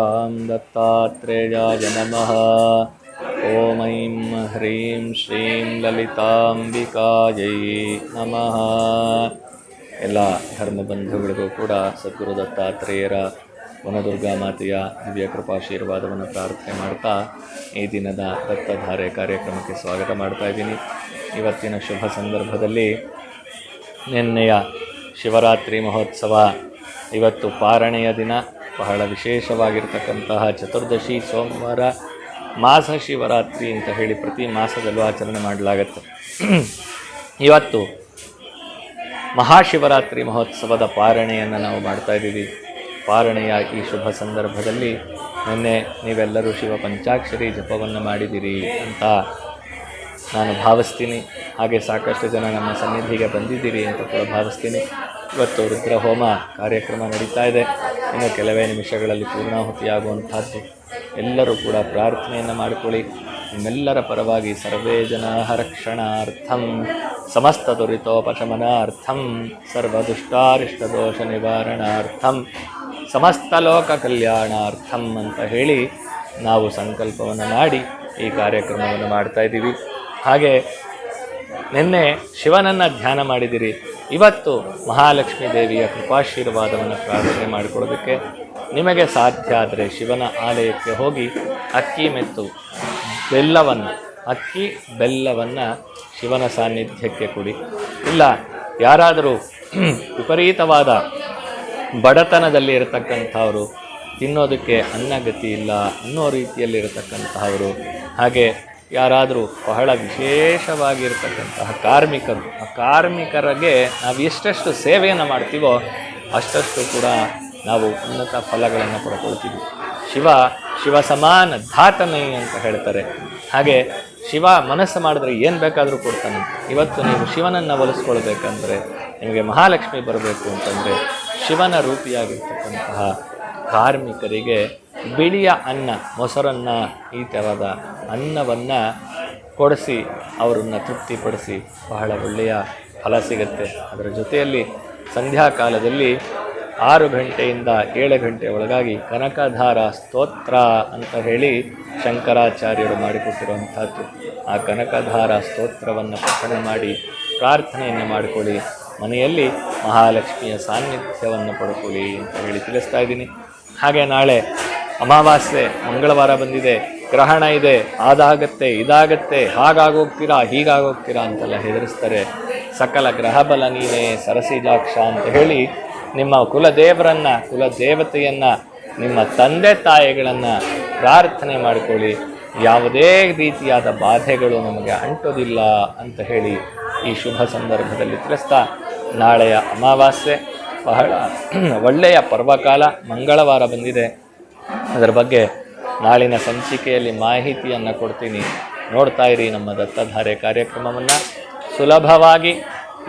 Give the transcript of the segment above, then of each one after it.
ॐ दत्तात्रेयाय नमः ॐ ऐं ह्रीं श्रीं ಲಲಿತಾಂಬಿಕಾಯೈ ನಮಃ ಎಲ್ಲ ಧರ್ಮಬಂಧುಗಳಿಗೂ ಕೂಡ ಸದ್ಗುರು ದತ್ತಾತ್ರೇಯರ ವನದುರ್ಗಾ ಮಾತೆಯ ದಿವ್ಯ ಕೃಪಾಶೀರ್ವಾದವನ್ನು ಪ್ರಾರ್ಥನೆ ಮಾಡ್ತಾ ಈ ದಿನದ ದತ್ತಧಾರೆ ಕಾರ್ಯಕ್ರಮಕ್ಕೆ ಸ್ವಾಗತ ಮಾಡ್ತಾ ಇದ್ದೀನಿ ಇವತ್ತಿನ ಶುಭ ಸಂದರ್ಭದಲ್ಲಿ ನಿನ್ನೆಯ ಶಿವರಾತ್ರಿ ಮಹೋತ್ಸವ ಇವತ್ತು ಪಾರಣೆಯ ದಿನ ಬಹಳ ವಿಶೇಷವಾಗಿರ್ತಕ್ಕಂತಹ ಚತುರ್ದಶಿ, ಸೋಮವಾರ, ಮಾಸ ಶಿವರಾತ್ರಿ ಅಂತ ಹೇಳಿ ಪ್ರತಿ ಮಾಸದಲ್ಲೂ ಆಚರಣೆ ಮಾಡಲಾಗತ್ತೆ. ಇವತ್ತು ಮಹಾಶಿವರಾತ್ರಿ ಮಹೋತ್ಸವದ ಪಾರಣೆಯನ್ನು ನಾವು ಮಾಡ್ತಾ ಇದ್ದೀವಿ. ಪಾರಣೆಯ ಈ ಶುಭ ಸಂದರ್ಭದಲ್ಲಿ ನಿನ್ನೆ ನೀವೆಲ್ಲರೂ ಶಿವ ಪಂಚಾಕ್ಷರಿ ಜಪವನ್ನು ಮಾಡಿದಿರಿ ಅಂತ ನಾನು ಭಾವಿಸ್ತೀನಿ. ಹಾಗೆ ಸಾಕಷ್ಟು ಜನ ನಮ್ಮ ಸನ್ನಿಧಿಗೆ ಬಂದಿದ್ದೀರಿ ಅಂತ ಕೂಡ ಭಾವಿಸ್ತೀನಿ. ಇವತ್ತು ರುದ್ರ ಹೋಮ ಕಾರ್ಯಕ್ರಮ ನಡೀತಾ ಇದೆ. ಇನ್ನು ಕೆಲವೇ ನಿಮಿಷಗಳಲ್ಲಿ ಪೂರ್ಣಾಹುತಿಯಾಗುವಂಥದ್ದು. ಎಲ್ಲರೂ ಕೂಡ ಪ್ರಾರ್ಥನೆಯನ್ನು ಮಾಡಿಕೊಳ್ಳಿ. ನಿಮ್ಮೆಲ್ಲರ ಪರವಾಗಿ ಸರ್ವೇ ಜನ ರಕ್ಷಣಾರ್ಥಂ ಸಮಸ್ತ ದುರಿತೋಪಶಮನಾರ್ಥಂ ಸರ್ವದುಷ್ಟಾರಿಷ್ಟದೋಷ ನಿವಾರಣಾರ್ಥಂ, ಸಮಸ್ತ ಲೋಕ ಕಲ್ಯಾಣಾರ್ಥಂ ಅಂತ ಹೇಳಿ ನಾವು ಸಂಕಲ್ಪವನ್ನು ಮಾಡಿ ಈ ಕಾರ್ಯಕ್ರಮವನ್ನು ಮಾಡ್ತಾ ಇದ್ದೀವಿ. ಹಾಗೆ ನಿನ್ನೆ ಶಿವನನ್ನು ಧ್ಯಾನ ಮಾಡಿದಿರಿ ಇವತ್ತು ಮಹಾಲಕ್ಷ್ಮೀ ದೇವಿಯ ಕೃಪಾಶೀರ್ವಾದವನ್ನು ಪ್ರಾರ್ಥನೆ ಮಾಡಿಕೊಳ್ಳೋದಕ್ಕೆ ನಿಮಗೆ ಸಾಧ್ಯ ಆದರೆ ಶಿವನ ಆಲಯಕ್ಕೆ ಹೋಗಿ ಅಕ್ಕಿ ಮೆತ್ತು ಬೆಲ್ಲವನ್ನು, ಅಕ್ಕಿ ಬೆಲ್ಲವನ್ನು ಶಿವನ ಸಾನ್ನಿಧ್ಯಕ್ಕೆ ಕೊಡಿ. ಇಲ್ಲ, ಯಾರಾದರೂ ವಿಪರೀತವಾದ ಬಡತನದಲ್ಲಿ ಇರತಕ್ಕಂಥವರು, ತಿನ್ನೋದಕ್ಕೆ ಅನ್ನಗತಿ ಇಲ್ಲ ಅನ್ನೋ ರೀತಿಯಲ್ಲಿರತಕ್ಕಂತಹವರು ಹಾಗೆ ಯಾರಾದರೂ ಬಹಳ ವಿಶೇಷವಾಗಿರ್ತಕ್ಕಂತಹ ಕಾರ್ಮಿಕರು, ಆ ಕಾರ್ಮಿಕರಿಗೆ ನಾವು ಎಷ್ಟೆಷ್ಟು ಸೇವೆಯನ್ನು ಮಾಡ್ತೀವೋ ಅಷ್ಟಷ್ಟು ಕೂಡ ನಾವು ಉನ್ನತ ಫಲಗಳನ್ನು ಪಡ್ಕೊಳ್ತೀವಿ. ಶಿವ ಶಿವ ಸಮಾನ ಧಾತನೆ ಅಂತ ಹೇಳ್ತಾರೆ. ಹಾಗೆ ಶಿವ ಮನಸ್ಸು ಮಾಡಿದ್ರೆ ಏನು ಬೇಕಾದರೂ ಕೊಡ್ತಾನೆ. ಇವತ್ತು ನೀವು ಶಿವನನ್ನು ಒಲಿಸ್ಕೊಳ್ಬೇಕಂದ್ರೆ, ನಿಮಗೆ ಮಹಾಲಕ್ಷ್ಮಿ ಬರಬೇಕು ಅಂತಂದರೆ ಶಿವನ ರೂಪಿಯಾಗಿರ್ತಕ್ಕಂತಹ ಕಾರ್ಮಿಕರಿಗೆ ಬಿಳಿಯ ಅನ್ನ, ಮೊಸರನ್ನ, ಈ ಥರದ ಅನ್ನವನ್ನು ಕೊಡಿಸಿ, ಅವರನ್ನು ತೃಪ್ತಿಪಡಿಸಿ ಬಹಳ ಒಳ್ಳೆಯ ಫಲ ಸಿಗುತ್ತೆ. ಅದರ ಜೊತೆಯಲ್ಲಿ ಸಂಧ್ಯಾಕಾಲದಲ್ಲಿ ಆರು ಗಂಟೆಯಿಂದ ಏಳು ಗಂಟೆ ಒಳಗಾಗಿ ಕನಕಧಾರ ಸ್ತೋತ್ರ ಅಂತ ಹೇಳಿ ಶಂಕರಾಚಾರ್ಯರು ಮಾಡಿಕೊಟ್ಟಿರುವಂಥದ್ದು. ಆ ಕನಕಧಾರ ಸ್ತೋತ್ರವನ್ನು ಪಠಣ ಮಾಡಿ ಪ್ರಾರ್ಥನೆಯನ್ನು ಮಾಡಿಕೊಳ್ಳಿ. ಮನೆಯಲ್ಲಿ ಮಹಾಲಕ್ಷ್ಮಿಯ ಸಾನ್ನಿಧ್ಯವನ್ನು ಪಡ್ಕೊಳ್ಳಿ ಅಂತ ಹೇಳಿ ತಿಳಿಸ್ತಾ ಇದ್ದೀನಿ. ಹಾಗೆ ನಾಳೆ ಅಮಾವಾಸ್ಯೆ, ಮಂಗಳವಾರ ಬಂದಿದೆ, ಗ್ರಹಣ ಇದೆ, ಅದಾಗತ್ತೆ, ಇದಾಗತ್ತೆ, ಹಾಗಾಗೋಗ್ತೀರಾ, ಹೀಗಾಗೋಗ್ತೀರಾ ಅಂತೆಲ್ಲ ಹೆದರಿಸ್ತಾರೆ. ಸಕಲ ಗ್ರಹಬಲ ನೀನೇ ಸರಸಿಜಾಕ್ಷ ಅಂತ ಹೇಳಿ ನಿಮ್ಮ ಕುಲದೇವರನ್ನು, ಕುಲದೇವತೆಯನ್ನು, ನಿಮ್ಮ ತಂದೆ ತಾಯಿಗಳನ್ನು ಪ್ರಾರ್ಥನೆ ಮಾಡಿಕೊಳ್ಳಿ. ಯಾವುದೇ ರೀತಿಯಾದ ಬಾಧೆಗಳು ನಮಗೆ ಅಂಟೋದಿಲ್ಲ ಅಂತ ಹೇಳಿ ಈ ಶುಭ ಸಂದರ್ಭದಲ್ಲಿ ತಿಳಿಸ್ತಾ ನಾಳೆಯ ಅಮಾವಾಸ್ಯೆ ಬಹಳ ಒಳ್ಳೆಯ ಪರ್ವಕಾಲ, ಮಂಗಳವಾರ ಬಂದಿದೆ. ಅದರ ಬಗ್ಗೆ ನಾಳಿನ ಸಂಚಿಕೆಯಲ್ಲಿ ಮಾಹಿತಿಯನ್ನು ಕೊಡ್ತೀನಿ. ನೋಡ್ತಾ ಇರಿ ನಮ್ಮ ದತ್ತಧಾರೆ ಕಾರ್ಯಕ್ರಮವನ್ನು. ಸುಲಭವಾಗಿ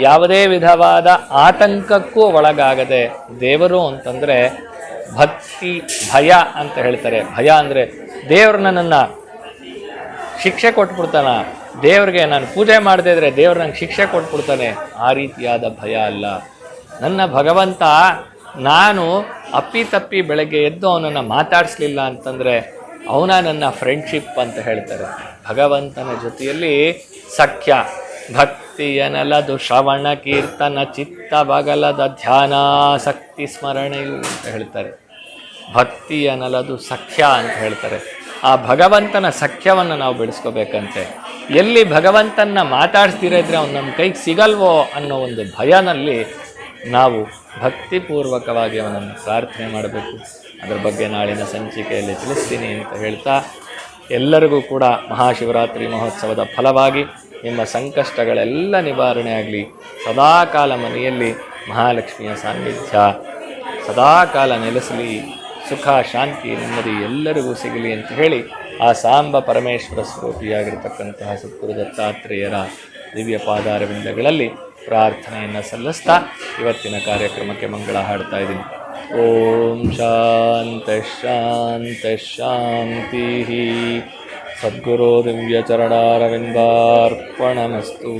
ಯಾವುದೇ ವಿಧವಾದ ಆತಂಕಕ್ಕೂ ಒಳಗಾಗದೆ ದೇವರು ಅಂತಂದರೆ ಭಕ್ತಿ, ಭಯ ಅಂತ ಹೇಳ್ತಾರೆ. ಭಯ ಅಂದರೆ ದೇವರು ನನ್ನನ್ನು ಶಿಕ್ಷೆ ಕೊಟ್ಬಿಡ್ತಾನ. ದೇವ್ರಿಗೆ ನಾನು ಪೂಜೆ ಮಾಡದೇ ಇದ್ರೆ ದೇವ್ರು ನಂಗೆ ಶಿಕ್ಷೆ ಕೊಟ್ಬಿಡ್ತಾನೆ. ಆ ರೀತಿಯಾದ ಭಯ ಅಲ್ಲ. ನನ್ನ ಭಗವಂತ ನಾನು ಅಪ್ಪಿತಪ್ಪಿ ಬೆಳಗ್ಗೆ ಎದ್ದು ಅವನನ್ನು ಮಾತಾಡಿಸ್ಲಿಲ್ಲ ಅಂತಂದರೆ ಅವನ ನನ್ನ ಫ್ರೆಂಡ್ಶಿಪ್ ಅಂತ ಹೇಳ್ತಾರೆ. ಭಗವಂತನ ಜೊತೆಯಲ್ಲಿ ಸಖ್ಯ ಭಕ್ತಿಯನಲದು ಶ್ರವಣ, ಕೀರ್ತನ, ಚಿತ್ತ ಬಗಲದ ಧ್ಯಾನಾಸಕ್ತಿ ಸ್ಮರಣೆಯು ಅಂತ ಹೇಳ್ತಾರೆ. ಭಕ್ತಿಯನಲದು ಸಖ್ಯ ಅಂತ ಹೇಳ್ತಾರೆ. ಆ ಭಗವಂತನ ಸಖ್ಯವನ್ನು ನಾವು ಬೆಳೆಸ್ಕೋಬೇಕಂತೆ. ಎಲ್ಲಿ ಭಗವಂತನ ಮಾತಾಡ್ಸ್ತಿರೋದ್ರೆ ಅವ್ನು ನಮ್ಮ ಕೈಗೆ ಸಿಗಲ್ವೋ ಅನ್ನೋ ಒಂದು ಭಯನಲ್ಲಿ ನಾವು ಭಕ್ತಿಪೂರ್ವಕವಾಗಿ ಅವನನ್ನು ಪ್ರಾರ್ಥನೆ ಮಾಡಬೇಕು. ಅದರ ಬಗ್ಗೆ ನಾಳಿನ ಸಂಚಿಕೆಯಲ್ಲಿ ತಿಳಿಸ್ತೀನಿ ಅಂತ ಹೇಳ್ತಾ ಎಲ್ಲರಿಗೂ ಕೂಡ ಮಹಾಶಿವರಾತ್ರಿ ಮಹೋತ್ಸವದ ಫಲವಾಗಿ ನಿಮ್ಮ ಸಂಕಷ್ಟಗಳೆಲ್ಲ ನಿವಾರಣೆ ಆಗಲಿ. ಸದಾಕಾಲ ಮನೆಯಲ್ಲಿ ಮಹಾಲಕ್ಷ್ಮಿಯ ಸಾನ್ನಿಧ್ಯ. ಸದಾಕಾಲ ನೆಲೆಸಲಿ. ಸುಖ, ಶಾಂತಿ, ನೆಮ್ಮದಿ ಎಲ್ಲರಿಗೂ ಸಿಗಲಿ ಅಂತ ಹೇಳಿ ಆ ಸಾಂಬ ಪರಮೇಶ್ವರ ಸ್ವರೂಪಿಯಾಗಿರ್ತಕ್ಕಂತಹ ಸದ್ಗುರು ದತ್ತಾತ್ರೇಯರ ದಿವ್ಯ ಪಾದಾರವಿಂದಗಳಲ್ಲಿ ಪ್ರಾರ್ಥನೆಯನ್ನು ಸಲ್ಲಿಸ್ತಾ ಇವತ್ತಿನ ಕಾರ್ಯಕ್ರಮಕ್ಕೆ ಮಂಗಳ ಹಾಡ್ತಾ ಇದ್ದೀನಿ. ಓಂ ಶಾಂತ ಶಾಂತ ಶಾಂತಿ. ಸದ್ಗುರು ದಿವ್ಯ ಚರಣಾರವಿಂದಾರ್ಪಣಮಸ್ತು.